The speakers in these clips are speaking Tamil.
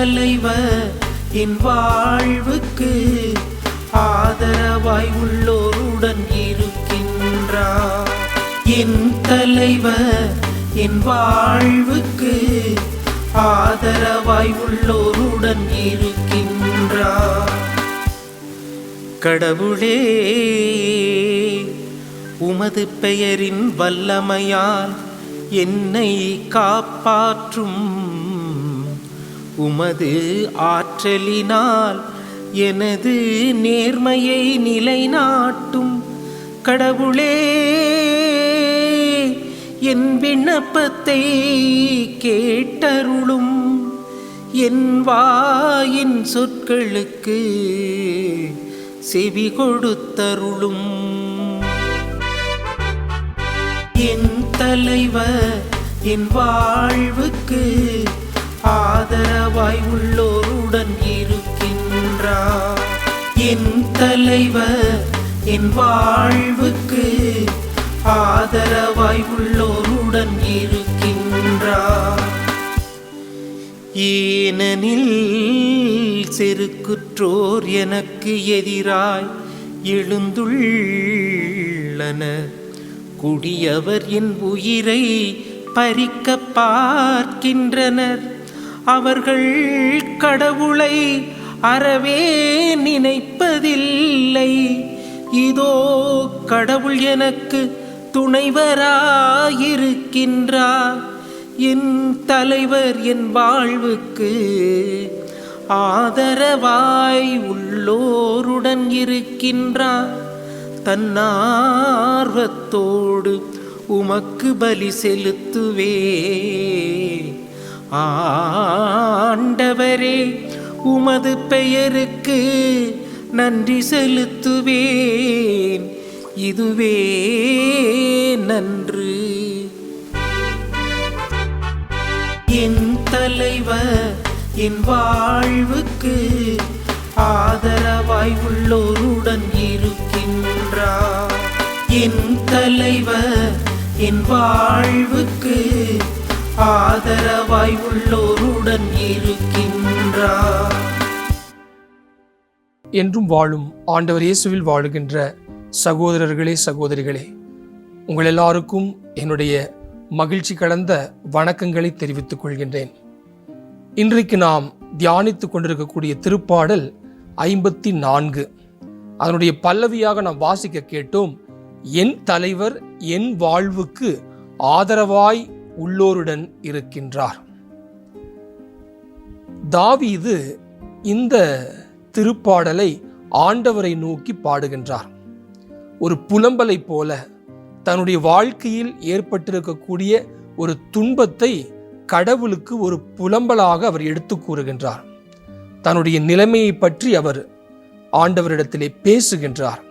தலைவர் என் வாழ்வுக்கு ஆதரவாய் உள்ளோருடன் இருக்கின்றார். என் தலைவர் என் வாழ்வுக்கு ஆதரவாய் உள்ளோருடன் இருக்கின்றார். கடவுளே உமது பெயரின் வல்லமையால் என்னை காப்பாற்றும் உமது ஆற்றலினால் எனது நேர்மையை நிலைநாட்டும். கடவுளே என் விண்ணப்பத்தை கேட்டருளும். என் வாயின் சொற்களுக்கு செவி கொடுத்தருளும். என் தலைவர் என் வாழ்வுக்கு ஆதரவாய் உள்ளோருடன் இருக்கின்றார். என் தலைவர் என் வாழ்வுக்கு ஆதரவாய் உள்ளோருடன் இருக்கின்றார். ஏனெனில் செருக்குற்றோர் எனக்கு எதிராய் எழுந்துள்ளனர். குடியவர் என் உயிரை பறிக்க பார்க்கின்றனர். அவர்கள் கடவுளை அறவே நினைப்பதில்லை. இதோ கடவுள் எனக்கு துணைவராயிருக்கின்றார். என் தலைவர் என் வாழ்வுக்கு ஆதரவாய் உள்ளோருடன் இருக்கின்றார். தன்னார்வத்தோடு உமக்கு பலி செலுத்துவே. ஆண்டவரே உமது பெயருக்கு நன்றி செலுத்துவேன். இதுவே நன்று. என் தலைவர் என் வாழ்வுக்கு ஆதரவாய் உள்ளோருடன் இருக்கின்றார். என் தலைவர் என் வாழ்வுக்கு ஆதரவாய் உள்ளோருடன் இருக்கின்றார். என்றும் வாழும் ஆண்டவர் இயேசுவில் வாழுகின்ற சகோதரர்களே சகோதரிகளே உங்கள் எல்லாருக்கும் என்னுடைய மகிழ்ச்சி கலந்த வணக்கங்களை தெரிவித்துக் கொள்கின்றேன். இன்றைக்கு நாம் தியானித்துக் கொண்டிருக்கக்கூடிய திருப்பாடல் ஐம்பத்தி நான்கு அதனுடைய பல்லவியாக நாம் வாசிக்க கேட்டோம் என் தலைவர் என் வாழ்வுக்கு ஆதரவாய் உள்ளோருடன் இருக்கின்றார். தாவீது இந்த திருப்பாடலை ஆண்டவரை நோக்கி பாடுகின்றார். ஒரு புலம்பலை போல தன்னுடைய வாழ்க்கையில் ஏற்பட்டிருக்கக்கூடிய ஒரு துன்பத்தை கடவுளுக்கு ஒரு புலம்பலாக அவர் எடுத்து கூறுகின்றார். தன்னுடைய நிலைமையை பற்றி அவர் ஆண்டவரிடத்திலே பேசுகின்றார்.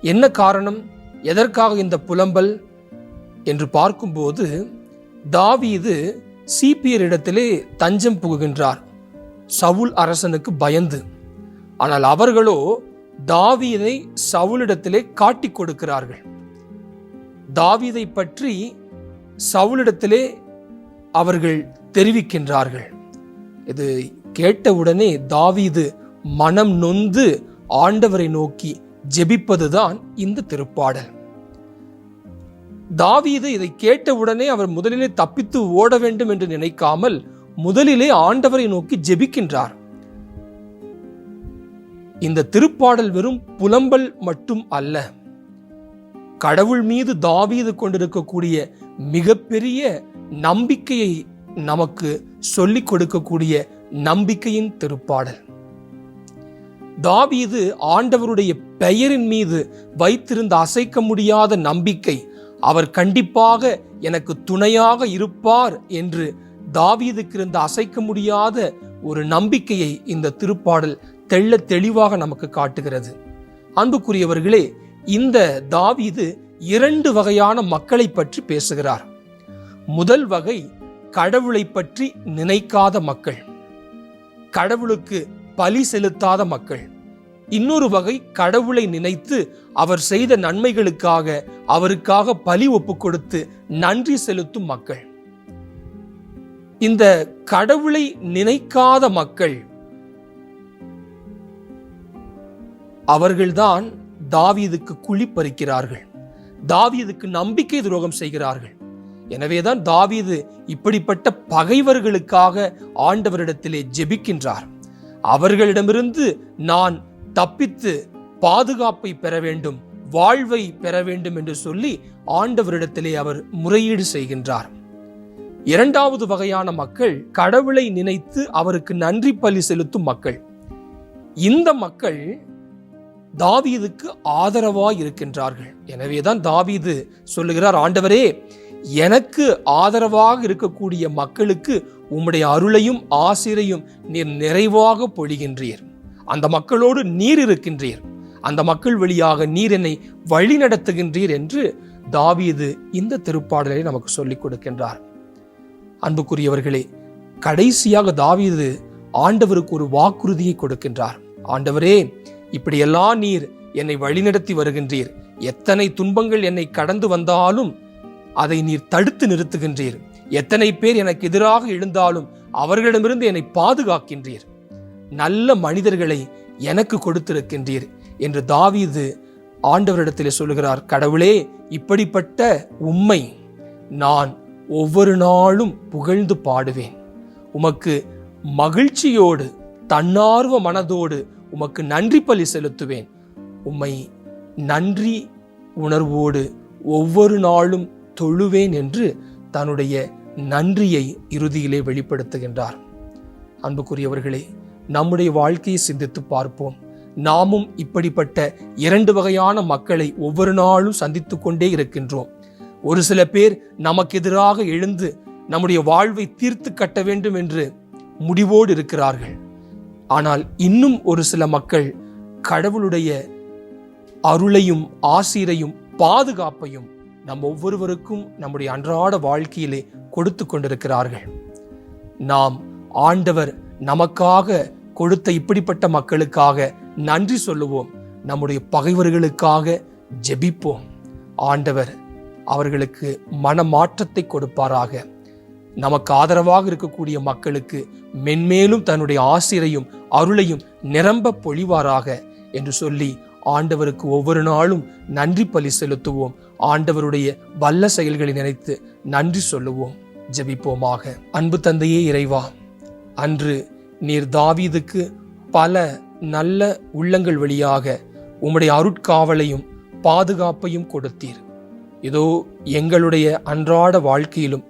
என்ன காரணம்? எதற்காக இந்த புலம்பல்? என்று பார்க்கும்போது தாவீது சீப்பியரிடத்திலே தஞ்சம் புகுகின்றார். சவுல் அரசனுக்கு பயந்து. ஆனால் அவர்களோ தாவீதை சவுலிடத்திலே காட்டிக் கொடுக்கிறார்கள். தாவீதை பற்றி சவுலிடத்திலே அவர்கள் தெரிவிக்கின்றார்கள். இது கேட்டவுடனே தாவீது மனம் நொந்து ஆண்டவரை நோக்கி ஜெபிப்பதுதான் இந்த திருப்பாடல். தாவீது இதை கேட்டவுடனே அவர் முதலிலே தப்பித்து ஓட வேண்டும் என்று நினைக்காமல் முதலிலே ஆண்டவரை நோக்கி ஜெபிக்கின்றார். இந்த திருப்பாடல் வெறும் புலம்பல் மட்டும் அல்ல. கடவுள் மீது தாவீது கொண்டிருக்கக்கூடிய மிகப்பெரிய நம்பிக்கையை நமக்கு சொல்லிக் கொடுக்கக்கூடிய நம்பிக்கையின் திருப்பாடல். தாவீது ஆண்டவருடைய பெயரின் மீது வைத்திருந்த அசைக்க முடியாத நம்பிக்கை அவர் கண்டிப்பாக எனக்கு துணையாக இருப்பார் என்று தாவீதுக்கு இருந்த அசைக்க முடியாத ஒரு நம்பிக்கையை இந்த திருப்பாடல் தெள்ள தெளிவாக நமக்கு காட்டுகிறது. அன்புக்குரியவர்களே இந்த தாவீது இரண்டு வகையான மக்களை பற்றி பேசுகிறார். முதல் வகை கடவுளை பற்றி நினைக்காத மக்கள். கடவுளுக்கு பலி செலுத்தாத மக்கள். இன்னொரு வகை கடவுளை நினைத்து அவர் செய்த நன்மைகளுக்காக அவருக்காக பலி ஒப்பு கொடுத்து நன்றி செலுத்தும் மக்கள். இந்த கடவுளை நினைக்காத மக்கள் அவர்கள்தான் தாவீதுக்கு குழி பறிக்கிறார்கள். தாவீதுக்கு நம்பிக்கை துரோகம் செய்கிறார்கள். எனவேதான் தாவீது இப்படிப்பட்ட பகைவர்களுக்காக ஆண்டவரிடத்திலே ஜெபிக்கின்றார். அவர்களிடமிருந்து நான் தப்பித்து பாதுகாப்பை பெற வேண்டும் வாழ்வை பெற வேண்டும் என்று சொல்லி ஆண்டவரிடத்திலே அவர் முறையீடு செய்கின்றார். இரண்டாவது வகையான மக்கள் கடவுளை நினைத்து அவருக்கு நன்றி பலி செலுத்தும் மக்கள். இந்த மக்கள் தாவீதுக்கு ஆதரவாய் இருக்கின்றார்கள். எனவேதான் தாவீது சொல்லுகிறார் ஆண்டவரே எனக்கு ஆதரவாக இருக்கக்கூடிய மக்களுக்கு உம்முடைய அருளையும் ஆசிரையும் நீர் நிறைவாக பொழிகின்றீர். அந்த மக்களோடு நீர் இருக்கின்றீர். அந்த மக்கள் வழியாக நீர் என்னை வழி நடத்துகின்றீர் என்று தாவீது இந்த திருப்பாடலை நமக்கு சொல்லிக் கொடுக்கின்றார். அன்புக்குரியவர்களே கடைசியாக தாவீது ஆண்டவருக்கு ஒரு வாக்குறுதியை கொடுக்கின்றார். ஆண்டவரே இப்படியெல்லாம் நீர் என்னை வழிநடத்தி வருகின்றீர். எத்தனை துன்பங்கள் என்னை கடந்து வந்தாலும் அதை நீர் தடுத்து நிறுத்துகின்றீர். எத்தனை பேர் எனக்கு எதிராக எழுந்தாலும் அவர்களிடமிருந்து என்னை பாதுகாக்கின்றீர். நல்ல மனிதர்களை எனக்கு கொடுத்திருக்கின்றீர் என்று தாவீது ஆண்டவரிடத்திலே சொல்லுகிறார் கடவுளே இப்படிப்பட்ட உம்மை நான் ஒவ்வொரு நாளும் புகழ்ந்து பாடுவேன். உமக்கு மகிழ்ச்சியோடு தன்னார்வ மனதோடு உமக்கு நன்றி பலி செலுத்துவேன். உம்மை நன்றி உணர்வோடு ஒவ்வொரு நாளும் தொழுவேன் என்று தன்னுடைய நன்றியை இறுதியிலே வெளிப்படுத்துகின்றார். அன்புக்குரியவர்களே நம்முடைய வாழ்க்கையை சிந்தித்து பார்ப்போம். நாமும் இப்படிப்பட்ட இரண்டு வகையான மக்களை ஒவ்வொரு நாளும் சந்தித்து கொண்டே இருக்கின்றோம். ஒரு சில பேர் நமக்கு எதிராக எழுந்து நம்முடைய வாழ்வை தீர்த்து கட்ட வேண்டும் என்று முடிவோடு இருக்கிறார்கள். ஆனால் இன்னும் ஒரு சில மக்கள் கடவுளுடைய அருளையும் ஆசீரையும் பாதுகாப்பையும் நம் ஒவ்வொருவருக்கும் நம்முடைய அன்றாட வாழ்க்கையிலே கொடுத்து கொண்டிருக்கிறார்கள். நாம் ஆண்டவர் நமக்காக கொடுத்த இப்படிப்பட்ட மக்களுக்காக நன்றி சொல்லுவோம். நம்முடைய பகைவர்களுக்காக ஜெபிப்போம். ஆண்டவர் அவர்களுக்கு மனமாற்றத்தை கொடுப்பாராக. நமக்கு ஆதரவாக இருக்கக்கூடிய மக்களுக்கு மென்மேலும் தன்னுடைய ஆசிரையும் அருளையும் நிரம்ப பொழிவாராக என்று சொல்லி ஆண்டவருக்கு ஒவ்வொரு நாளும் நன்றி பலி செலுத்துவோம். ஆண்டவருடைய வல்ல செயல்களை நினைத்து நன்றி சொல்லுவோம். ஜெபிப்போமாக. அன்பு தந்தையே இறைவா அன்று நீர் தாவீதுக்கு பல நல்ல உள்ளங்கள் வழியாக உம்முடைய அருட்காவலையும் பாதுகாப்பையும் கொடுத்தீர். இதோ எங்களுடைய அன்றாட வாழ்க்கையிலும்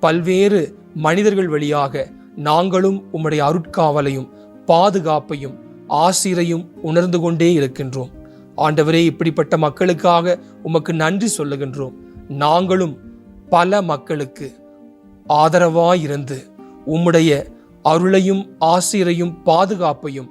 பல்வேறு மனிதர்கள் வழியாக நாங்களும் உம்முடைய அருட்காவலையும் பாதுகாப்பையும் ஆசிரையும் உணர்ந்து கொண்டே இருக்கின்றோம். ஆண்டவரே இப்படிப்பட்ட மக்களுக்காக உமக்கு நன்றி சொல்லுகின்றோம். நாங்களும் பல மக்களுக்கு ஆதரவாயிருந்து உம்முடைய அருளையும் ஆசிரையும் பாதுகாப்பையும்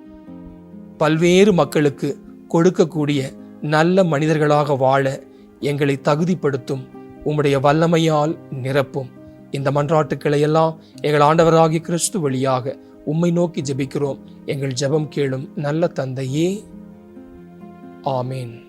பல்வேறு மக்களுக்கு கொடுக்கக்கூடிய நல்ல மனிதர்களாக வாழ எங்களை தகுதிப்படுத்தும். உம்முடைய வல்லமையால் நிரப்பும். இந்த மன்றாட்டுக்களை எல்லாம் எங்கள் ஆண்டவராகிய கிறிஸ்து வழியாக உம்மை நோக்கி ஜெபிக்கிறோம். எங்கள் ஜெபம் கேளும் நல்ல தந்தையே. ஆமேன்.